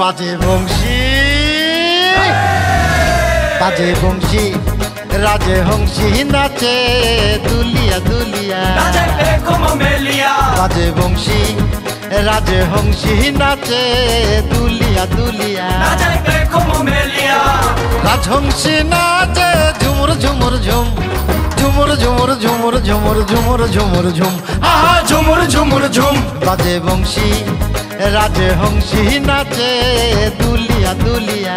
বাজে বংশী। বাজে বংশী রাজে হংসী নাচে দুলিয়া দুলিয়া। বাজে বংশী রাজে হংসী নাচে দুলিয়া দুলিয়া। রাজহংসী নাচে ঝুমুর ঝুমুর ঝুম ঝুমুর ঝুমুর ঝুমুর ঝুমুর ঝুমুর ঝুমুর ঝুম। আহা ঝুমুর ঝুমুর ঝুম। বাজে বংশী রাজে হংসী নাচে দুলিয়া দুলিয়া।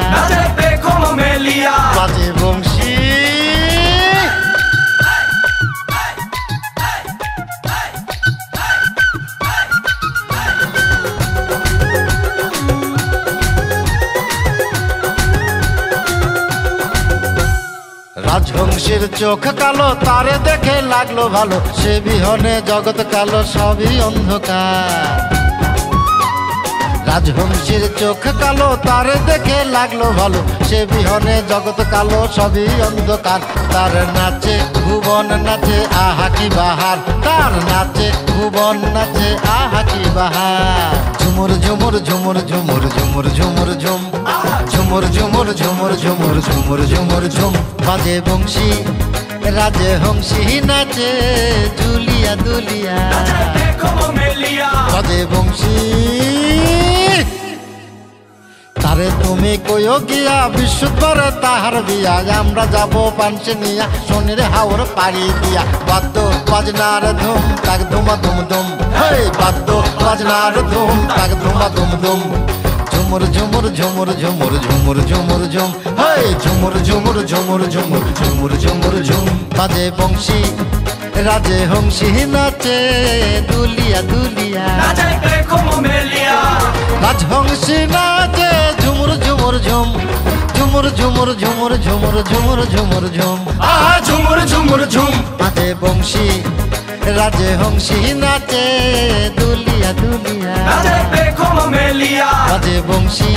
বাজে বংশী। রাজহংসীর চোখ কালো তারে দেখে লাগল ভালো। সে বিহনে জগৎ কালো সবই অন্ধকার। রাজহংসীর চোখ কালো তার দেখে লাগল ভালো সে বিহনে জগৎ কালো সবই অন্ধকার তার নাচে ভুবন নাচে আহা কি বাহার তার নাচে ভুবন নাচে আহা কি বাহার ঝুমুর ঝুমুর ঝুমুর ঝুমুর ঝুমুর ঝুমুর ঝুম ঝুমুর ঝুমুর ঝুমুর ঝুমুর ঝুমুর ঝুমুর ঝুম বাজে বংশী রাজে হংসী নাচে দুলিয়া দুলিয়া বাজে বংশী তারে তুমি কইও গিয়া বিশুদ্ধরে তাহার বিয়া আমরা যাব পাঞ্চে নিয়া শনির হাওর পাড়ি দিয়া বাদ্য বাজনার ধুম তাক ধুমা ধুম ধুম হেই বাদ্য বাজনার ধুম তাক ধুমা ধুম ধুম ঝুমুর ঝুমুর ঝুমুর ঝুমুর ঝুমুর ঝুমুর ঝুম হেই ঝুমুর ঝুমুর ঝুমুর ঝুমুর ঝুমুর ঝুমুর ঝুম বাজে বংশী রাজে হংসী নাচে দুলিয়া দুলিয়া Melia রাজহংসী নাচে ঝুমুর ঝুমুর ঝুম ঝুমুর ঝুমুর ঝুমুর ঝুমুর ঝুমুর ঝুমুর ঝুম। আ ঝুমুর ঝুমুর ঝুম। আতে বংশী রাজে হংসী নাচে দুলিয়া দুলিয়া। রাজে বংশী